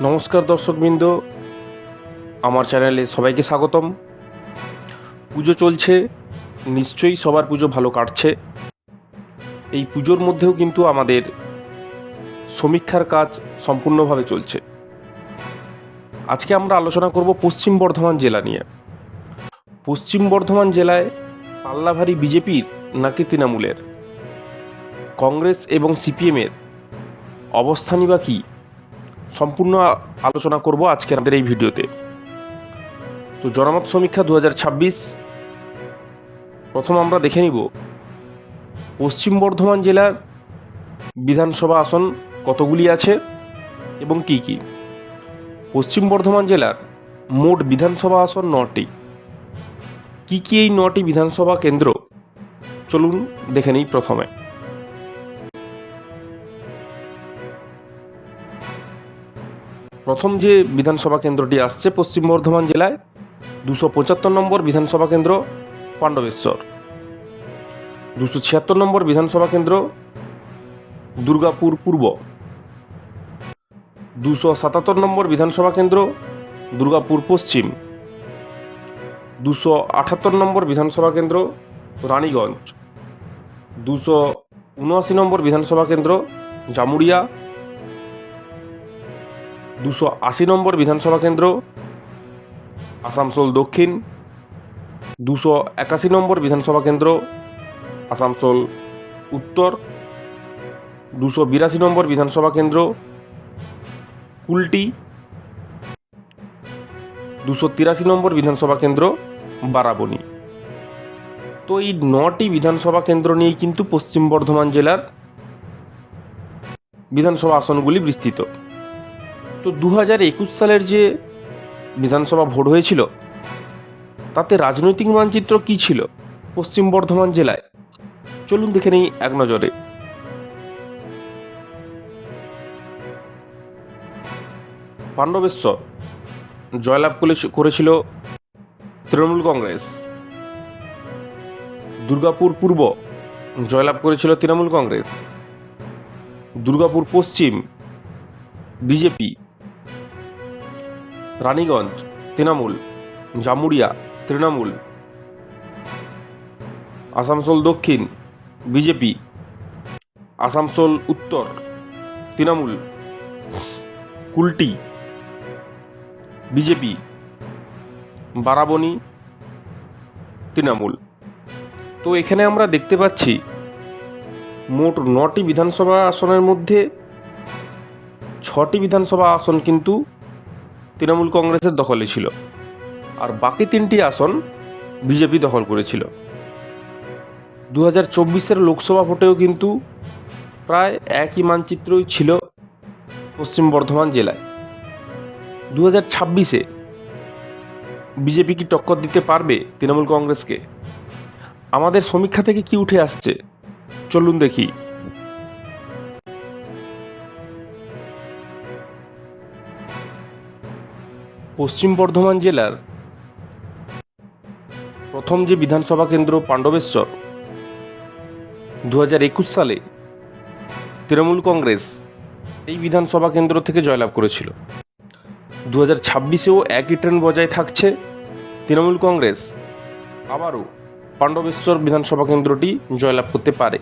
নমস্কার দর্শকবৃন্দ। আমার চ্যানেলে সবাইকে স্বাগতম। পুজো চলছে, নিশ্চয়ই সবার পুজো ভালো কাটছে। এই পুজোর মধ্যেও কিন্তু আমাদের সমীক্ষার কাজ সম্পূর্ণভাবে চলছে। আজকে আমরা আলোচনা করব পশ্চিম বর্ধমান জেলা নিয়ে। পশ্চিম বর্ধমান জেলায় পাল্লাভারী বিজেপির নাকি তৃণমূলের? কংগ্রেস এবং সিপিএমের অবস্থানই বা কী? সম্পূর্ণ আলোচনা করব আজকে আমাদের এই ভিডিওতে। তো জনমত সমীক্ষা দু হাজার ছাব্বিশ, প্রথম আমরা দেখে নিব, পশ্চিম বর্ধমান জেলার বিধানসভা আসন কতগুলি আছে এবং কি কি? পশ্চিম বর্ধমান জেলার মোট বিধানসভা আসন নটি। কি কি এই নটি বিধানসভা কেন্দ্র? চলুন দেখে নিই প্রথমে। প্রথম যে বিধানসভা কেন্দ্রটি আসছে পশ্চিম বর্ধমান জেলায়, দুশো পঁচাত্তর নম্বর বিধানসভা কেন্দ্র পাণ্ডবেশ্বর। দুশো ছিয়াত্তর নম্বর বিধানসভা কেন্দ্র দুর্গাপুর পূর্ব। দুশো সাতাত্তর নম্বর বিধানসভা কেন্দ্র দুর্গাপুর পশ্চিম। দুশো আটাত্তর নম্বর বিধানসভা কেন্দ্র রানীগঞ্জ। দুশো উনআশি নম্বর বিধানসভা কেন্দ্র জামুরিয়া দুশো আশি নম্বর বিধানসভা কেন্দ্র, আসানসোল দক্ষিণ, দুশো একাশি নম্বর বিধানসভা কেন্দ্র, আসানসোল উত্তর, দুশো বিরাশি নম্বর বিধানসভা কেন্দ্র, কুলটি, দুশো তিরাশি নম্বর বিধানসভা কেন্দ্র, বারাবণী। তো এই নটি বিধানসভা কেন্দ্র নিয়েই কিন্তু পশ্চিম বর্ধমান জেলার বিধানসভা আসনগুলি বিস্তৃত। তো দু হাজার একুশ সালের যে বিধানসভা ভোট হয়েছিল, তাতে রাজনৈতিক মানচিত্র কী ছিল পশ্চিম বর্ধমান জেলায়? চলুন দেখে নেই এক নজরে। পাণ্ডবেশ্বর, জয়লাভ করেছিল তৃণমূল কংগ্রেস। দুর্গাপুর পূর্ব, জয়লাভ করেছিল তৃণমূল কংগ্রেস। দুর্গাপুর পশ্চিম, বিজেপি। রানীগঞ্জ, তৃণমূল। জামুরিয়া তৃণমূল। আসানসোল দক্ষিণ, বিজেপি। আসানসোল উত্তর, তৃণমূল। কুলটি, বিজেপি। বারাবণী, তৃণমূল। তো এখানে আমরা দেখতে পাচ্ছি, মোট নটি বিধানসভা আসনের মধ্যে ছটি বিধানসভা আসন কিন্তু তৃণমূল কংগ্রেসের দখলে ছিল। আর বাকি তিনটি আসন বিজেপি দখল করেছিল। দু হাজার চব্বিশের লোকসভা ভোটেও কিন্তু প্রায় একই মানচিত্রই ছিল পশ্চিম বর্ধমান জেলায়। দু হাজার ছাব্বিশে বিজেপি কি টক্কর দিতে পারবে তৃণমূল কংগ্রেসকে? আমাদের সমীক্ষা থেকে কি উঠে আসছে? চলুন দেখি। পশ্চিম বর্ধমান জেলার প্রথম যে বিধানসভা কেন্দ্র পাণ্ডবেশ্বর দু একুশ সালে তৃণমূল কংগ্রেস এই বিধানসভা কেন্দ্র থেকে জয়লাভ করেছিল। দু হাজার ছাব্বিশেও একই ট্রেন বজায় থাকছে, তৃণমূল কংগ্রেস আবারও পাণ্ডবেশ্বর বিধানসভা কেন্দ্রটি জয়লাভ করতে পারে।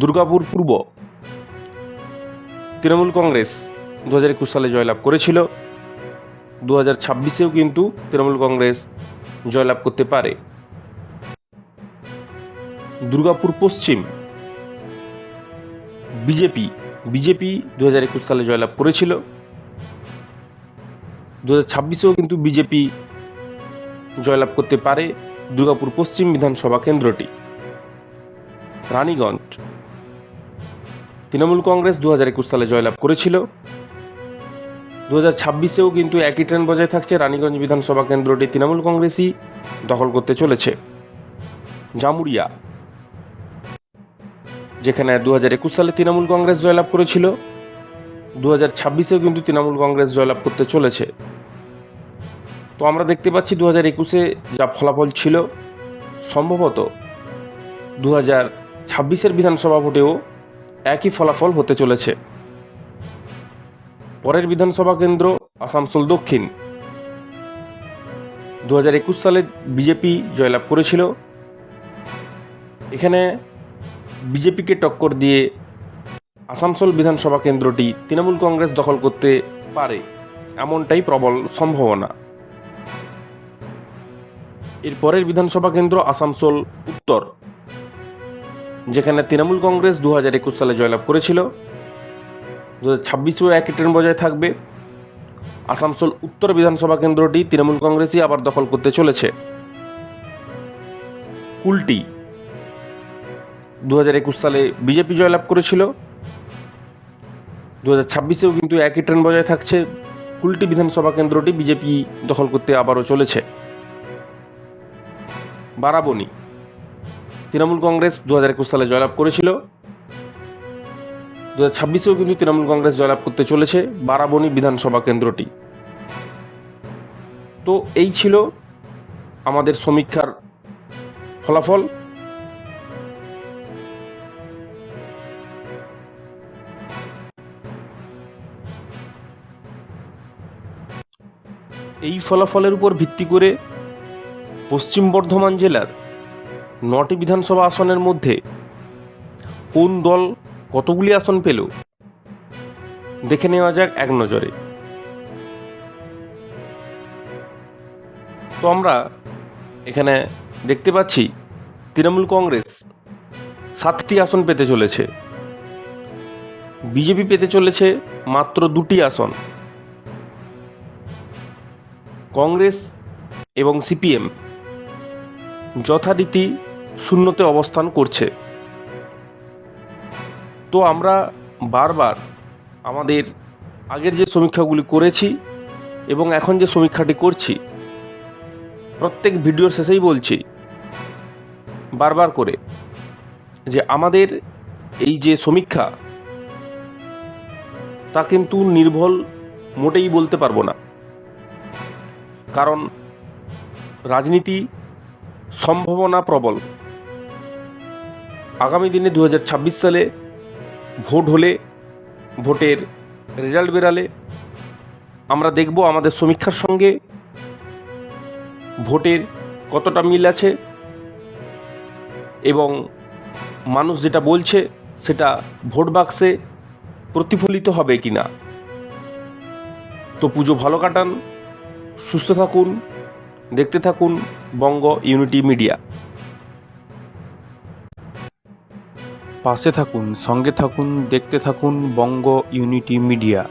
দুর্গাপুর পূর্ব তৃণমূল কংগ্রেস দু হাজার একুশ সালে জয়লাভ করেছিল। দু হাজার ছাব্বিশেও কিন্তু তৃণমূল কংগ্রেস জয়লাভ করতে পারে। দুর্গাপুর পশ্চিম, বিজেপি বিজেপি দু হাজার একুশ সালে জয়লাভ করেছিল। দু হাজার ছাব্বিশেও কিন্তু বিজেপি জয়লাভ করতে পারে দুর্গাপুর পশ্চিম বিধানসভা কেন্দ্রটি। রানীগঞ্জ, তৃণমূল কংগ্রেস দু হাজার একুশ সালে জয়লাভ করেছিল। দু হাজার ছাব্বিশেও কিন্তু একই ট্রেন বজায় থাকছে রানীগঞ্জ বিধানসভা কেন্দ্রটি তৃণমূল কংগ্রেসই দখল করতে চলেছে। জামুরিয়া, যেখানে দু হাজার একুশ সালে তৃণমূল কংগ্রেস জয়লাভ করেছিল দু হাজার ছাব্বিশেও কিন্তু তৃণমূল কংগ্রেস জয়লাভ করতে চলেছে। তো আমরা দেখতে পাচ্ছি দু হাজার একুশে যা ফলাফল ছিল, সম্ভবত দু হাজার ছাব্বিশের বিধানসভা ভোটেও একই ফলাফল হতে চলেছে। পরের বিধানসভা কেন্দ্র আসানসোল দক্ষিণ। দু হাজার একুশ সালে বিজেপি জয়লাভ করেছিল। এখানে বিজেপিকে টক্কর দিয়ে আসানসোল বিধানসভা কেন্দ্রটি তৃণমূল কংগ্রেস দখল করতে পারে, এমনটাই প্রবল সম্ভাবনা। এর পরের বিধানসভা কেন্দ্র আসানসোল উত্তর, যেখানে তৃণমূল কংগ্রেস দু হাজার একুশ সালে জয়লাভ করেছিল। দু হাজার ছাব্বিশেও একই ট্রেন বজায় থাকবে। আসানসোল উত্তর বিধানসভা কেন্দ্রটি তৃণমূল কংগ্রেসই আবার দখল করতে চলেছে। কুলটি দু হাজার একুশ সালে বিজেপি জয়লাভ করেছিল। দু হাজার ছাব্বিশেও কিন্তু একই ট্রেন বজায় থাকছে। কুলটি বিধানসভা কেন্দ্রটি বিজেপি দখল করতে আবারও চলেছে। বারাবণী তৃণমূল কংগ্রেস দু হাজার একুশ সালে জয়লাভ করেছিল। দু হাজার ছাব্বিশেও কিন্তু তৃণমূল কংগ্রেস জয়লাভ করতে চলেছে বারাবণী বিধানসভা কেন্দ্রটি। তো এই ছিল আমাদের সমীক্ষার ফলাফল। এই ফলাফলের উপর ভিত্তি করে পশ্চিম বর্ধমান জেলার নটি বিধানসভা আসনের মধ্যে কোন দল কতগুলি আসন পেল? দেখে নেওয়া যাক এক নজরে। তো আমরা এখানে দেখতে পাচ্ছি তৃণমূল কংগ্রেস সাতটি আসন পেতে চলেছে। বিজেপি পেতে চলেছে মাত্র দুটি আসন। কংগ্রেস এবং সিপিএম যথারীতি শূন্যতে অবস্থান করছে। তো আমরা বারবার আমাদের আগের যে সমীক্ষাগুলি করেছি এবং এখন যে সমীক্ষাটি করছি, প্রত্যেক ভিডিওর শেষেই বলছি বারবার করে যে আমাদের এই যে সমীক্ষা, তা কিন্তু নির্ভল মোটেই বলতে পারব না। কারণ রাজনীতি সম্ভাবনা প্রবল। আগামী দিনে দু হাজার ছাব্বিশ সালে ভোট হলে, ভোটের রেজাল্ট বেরালে আমরা দেখব আমাদের সমীক্ষার সঙ্গে ভোটের কতটা মিল আছে এবং মানুষ যেটা বলছে সেটা ভোট বাক্সে প্রতিফলিত হবে কি না তো পুজো ভালো কাটান, সুস্থ থাকুন, দেখতে থাকুন বঙ্গ ইউনিটি মিডিয়া। পাশে থাকুন সঙ্গে থাকুন দেখতে থাকুন বঙ্গ ইউনিটি মিডিয়া।